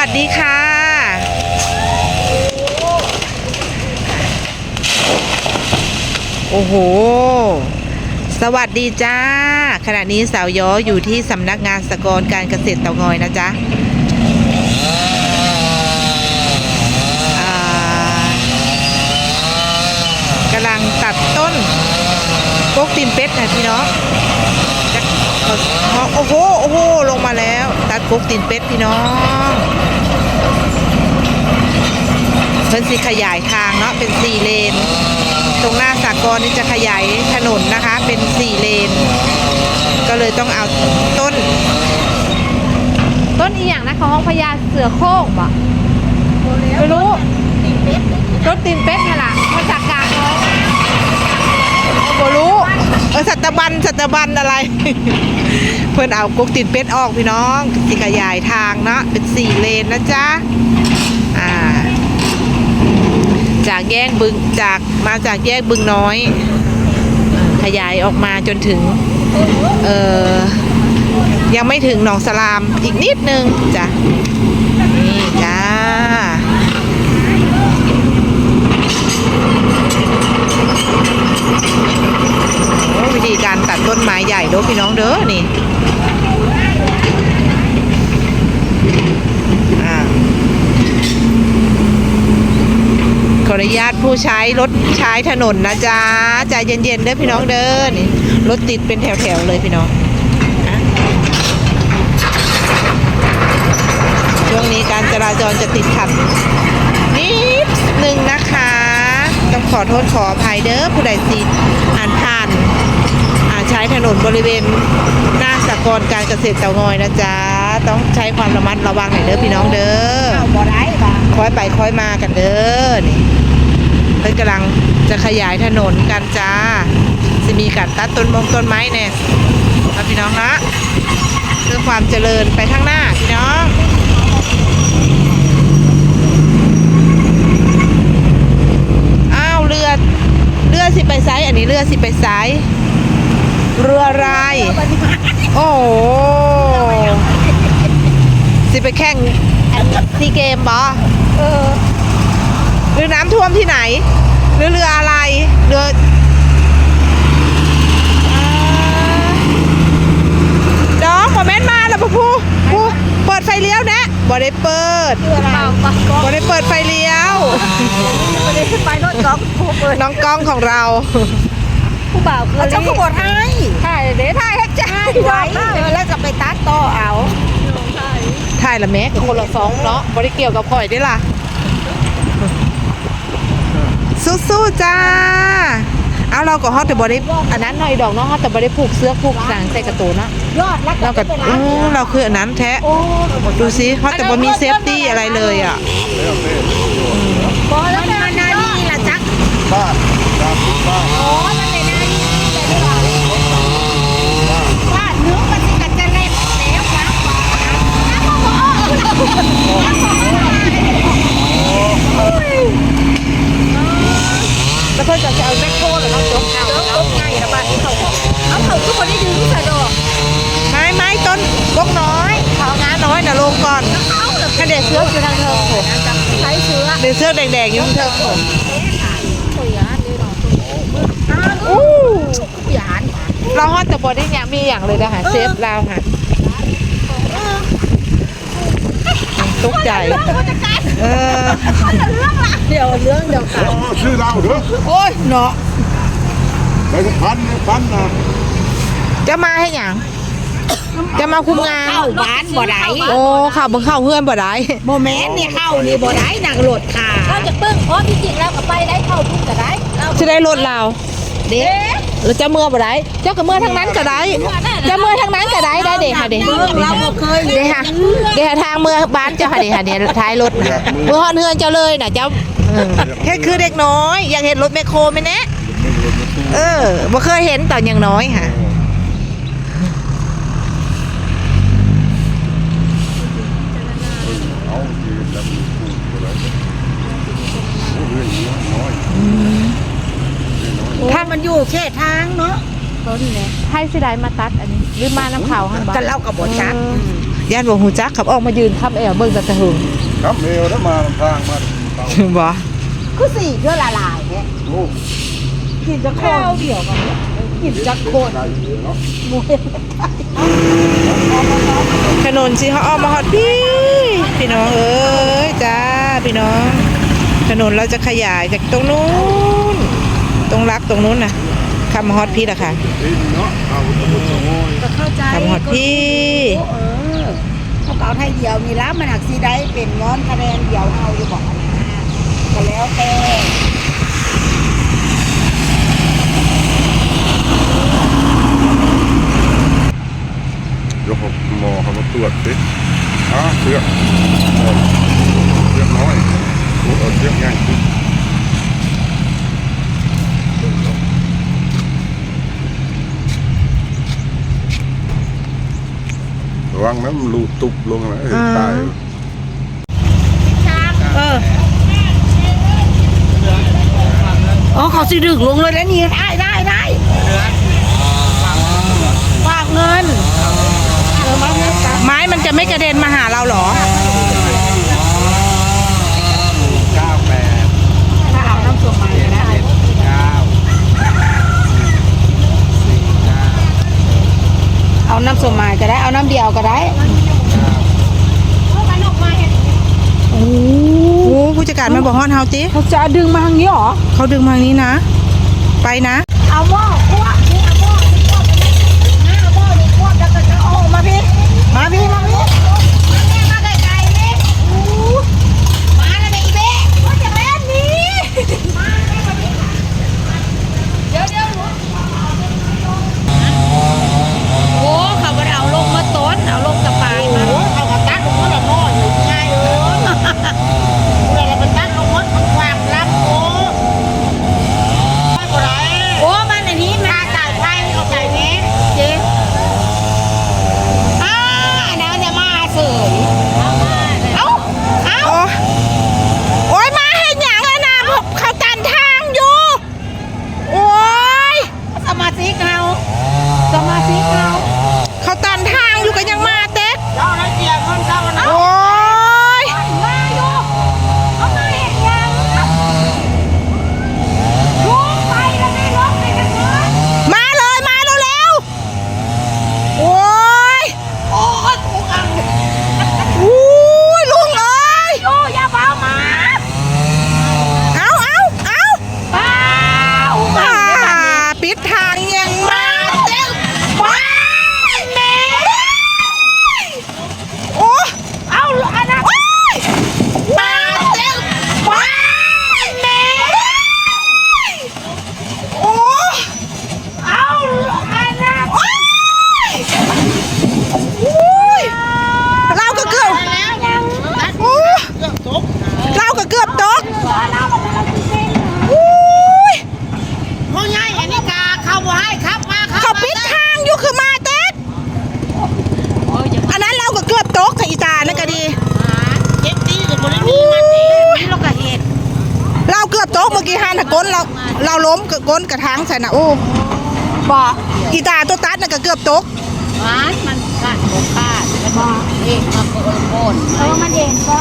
วัสดีค่ะ โอ้โห สวัสดีจ้า ขณะนี้สาวย้ออยู่ที่สำนักงานสกรการเกษตรเตางอยนะจ๊ะอ่ากำลังตัดต้นกกตีนเป็ดนะพี่น้องจะเขาโอ้โห โอ้โห ลงมาแล้ว ตัด กกตีนเป็ดพี่น้องเพิ่นสิขยายทางเนาะเป็นสี่เลน ตรงหน้าสากลนี่จะขยายถนนนะคะ เป็นสี่เลน ก็เลยต้องเอาต้น ต้นอีหยังนะของห้องพญาเสือโคร่งปะไม่รู้ต้นตีนเป็ดนี่แหละ อสัตบันสัตบันอะไร เพื่อนเอากุกติดเป็ดออกพี่น้องสิขยายทางเนาะเป็นสี่เลนนะจ๊ะอ่า จากแยกบึงจากมาจากแยกบึงน้อย ขยายออกมาจนถึง เออยังไม่ถึงหนองสลามอีกนิดนึงจ้ะนี่จ้า โอ้วิธีการ ต้นไม้ใหญ่เด้อพี่น้องเด้อนี่ขออนุญาตผู้ใช้รถใช้ถนนนะจ๊ะใจเย็นๆเด้อพี่น้องเด้อนี่รถติดเป็นแถวๆเลยพี่น้องช่วงนี้การจราจรจะติดขัดนิดหนึ่งนะคะ ต้องขอโทษขออภัยเด้อผู้ใดสิอ่านผ่าน ช้ถนนบริเวณหน้าสากลการเกษตรเตางอยนะจ๊ะ ต้องใช้ความระมัดระวังหน่อยเด้อพี่น้องเด้อบ่ได้ปะค่อยไปค่อยมากันเด้อนี่เพิ่นกำลังจะขยายถนนกันจ้าจะมีการตัดต้นมงต้นไม้เนี่ยครับพี่น้องนะเพื่อความเจริญไปข้างหน้าพี่น้องอ้าวเรือเรือสิไปไซส์อันนี้เรือสิไปไซส์ เรือราย โอ้โหสิไปแข่งซีเกมบอเออหรือน้ำท่วมที่ไหน หรือเรืออะไร เรืออ่าดอกบอแม่นมาแล้วพ่อผู้ผู้เปิดไฟเลี้ยวนะบ่ได้เปิดเปล่าปะก็บ่ได้เปิดไฟเลี้ยวไม่ได้ไปรถก๊อฟผู้เปิดน้องกล้องของเรา ผู้บ่าวเกลือเจ้าก็บอกให้ถ่ายเด้ถ่ายให้ใจไว้เออแล้วก็ไปตัดต่อเอาถ่ายละแม่กับคนละสองเนาะบ่ได้เกี่ยวกับข่อยได้ล่ะ สู้ๆจ้า เอาเราก็ฮอตแต่บ่ได้อันนั้นหน่อยดอกเนาะฮอตแต่บ่ได้ผูกเสื้อผูกหนังใส่กระตูนเนาะยอดแล้วเราก็อู้เราคืออันนั้นแท้โอ้ดูสิฮอตแต่บ่มีเซฟตี้อะไรเลยอะบอแล้วมันนานี่ล่ะจักบ้านตามบ้าน โอ้มันเลยนานี่แต่ว่าว่าเนื้อมันสิกันจะเล็บแล้วนะ แล้วเพิ่นจะเอาแมคโครหรือเอาจกเอาจกไง่ายนะบ้านเขาเอาเขาทุกคนได้ดึงใส่ดอกไม้ไม้ต้นกกน้อยเขางาน้อยน่ะลงก่อนถ้าเด็กเสื้ออยู่ทางเทิงผมใช้เชื้อเด็กเสื้อแดงๆอยู่ทางเทิงผมอู้หยานเราฮอตแต่บ่ได้เนี่ยมีอย่างเลยนะคะเซฟเราค่ะ ตกใจเออเดี๋ยวเรื่องเดี๋ยวกันอ๋อชื่อเราเด้อโอ้ยเนาะไปทุกพันเนี่ยพันนะจะมาให้หยังจะมาคุมงานเข้าบ้านบ่ได้โอ้ข่าวเบิ่งเข้าเพื่อนบ่ได้โมเมนต์นี่เข้านี่บ่ได้นักโหลดค่ะเราจะปึ้งเพราะที่จริงแล้วก็ไปได้เข้าทุ่งก็ได้เราจะได้รถเราเด็ก แล้วจะเมื่อบ่ได้เจ้าก็เมื่อทางนั้นก็ได้จะเมื่อทางนั้นก็ได้ได้เด็กค่ะเด็กเราก็เคยเดี๋ยวค่ะเดี๋ยวทางเมื่อบ้านเจ้าค่ะเดี๋ยวค่ะเดี๋ยวท้ายรถน่ะเมื่อฮอดเฮือนเจ้าเลยน่ะเจ้าเออแค่คือเด็กน้อย อยากเห็นรถแมคโครไหมเนะเออบ่เคยเห็นตอนยังน้อยค่ะเอาที่แล้วมีพูดอะไรโอ้เรื่องนี้น้อย ถ้ามันอยู่เขตทางเนาะให้สิได้มาตัดอันนี้ หรือมาน้ำเขาหันบ่กันเล่ากับบ่ชัดญาติบ่ฮู้จักขับออกมายืนทับแอวเบิ่งแต่ตะหึงครับเมลแล้วมาทางมาบ่คือสี่เพื่อละลายเนี่ยโอ้กินจะข้าวเดียวกันกินจะโคตรไกลเนาะมวยถนนสิเฮาออกมาฮอดพี่พี่น้องเอ้ยจ้าพี่น้อง ถนนเราจะขยายจากตรงนู้น ตรงรักตรงนู้นน่ะขับมาฮอดพี่ละค่ะดินเนาะเอาตะมุตะโอยก็เข้าใจขับมาฮอดพี่เออเขาเก่าไทยเดียวมีรับมันหักซีได้เป็นย้อนคะแนนเดียวเอาอยู่บอกนะก็แล้วแต่เดี๋ยวผมหมอเขามาตรวจสิอ่าเชือกเชือกน้อยโอ้เอาเชือกง่าย ระวังนะมันรูตุบลงนะเออตายเอออ๋อเขาสิดึกลงเลยแล้วนี่ได้ได้ได้ฝากเงินเออมาเงินกันไม้มันจะไม่กระเด็นมาหาเราเหรอ ถ้าเอาน้ำส้มมาก็ได้เอาน้ำ ส้มมาก็ได้ เอาน้ำเดียวก็ได้โอ้ผู้จัดการมาบอกฮอดเฮาจิเขาจะดึงมาทางนี้หรอ เขาดึงมาทางนี้นะ ไปนะ เอาหม้อคั่วนี่เอาหม้อนี่คั่วไปเลยน้าเอาหม้อนี่คั่วแล้วก็จะเอาออกมาพี่ มาพี่มาพี่มาไกลๆนี่อู้มาแล้วแม่อีเบ้ว่าจะเล่นนี่มาแล้วมาพี่เดี๋ยวเดี๋ยวหนู โอ้เขาบ่ได้เอาลงมาต้นเอาลงกระปายมา โอ้เอากระตัดลงมาละหม้ออยู่ง่ายเลยเวลาเราไปตัดลงมามันความลับโอ้ไม่เป็นไร โอ้มันอันนี้มัน ถ้าจ่ายไพ่เอาจ่ายเนี้ เจ๊ อ่าเดี๋ยวจะมาเสย เอ้า โอ้โอ้ยมาเห็นอย่างแล้วนะพวกเขาตันทางอยู่ โอ้ย สมาชิกเรา สมาชิกเราเขาตันทางอยู่กันยังมาเต๊กเจ้าไรเกียร์คนเจ้านะโอ้ย มาอยู่เอามาเห็นยังลุกไปแล้วไม่ลุกไปกันเลย มาเลยมาเร็วๆโอ้ย โอ้ยถูกอัง อู้ยลุงเอ้ย โอ้ยอย่าเบามา เอาเอาเอา เป้า อ่าปิดทางยังมาเต็ม ว้ายแม่ โอ้ เอาอันนั้นมาเต็มว้ายแม่ โอ้ เอาอันนั้น อุ้ยเราก็เกือบ แล้วยัง โอ้เราก็เกือบตก เรามันเราจริง อุ้ย ผู้ใหญ่อันนี้กาเข้าบ่ให้ครับมาครับ เขาปิดทางอยู่คือมาเต๊ดอันนั้นเราก็เกือบตกค่ะอีตานั่นก็ดี เจ็บตีกับบ่ได้มีมันเองนี่เราก็เห็น เราเกือบตกเมื่อ กี้หันน่ะก้นเราเราล้มกับก้นกระถางใส่น่ะโอ้บ่อีตาตัวตัดน่ะก็เกือบตกมันมันขาดบ่ขาดแล้วก็เองมาโกนโกนเออมันเองก็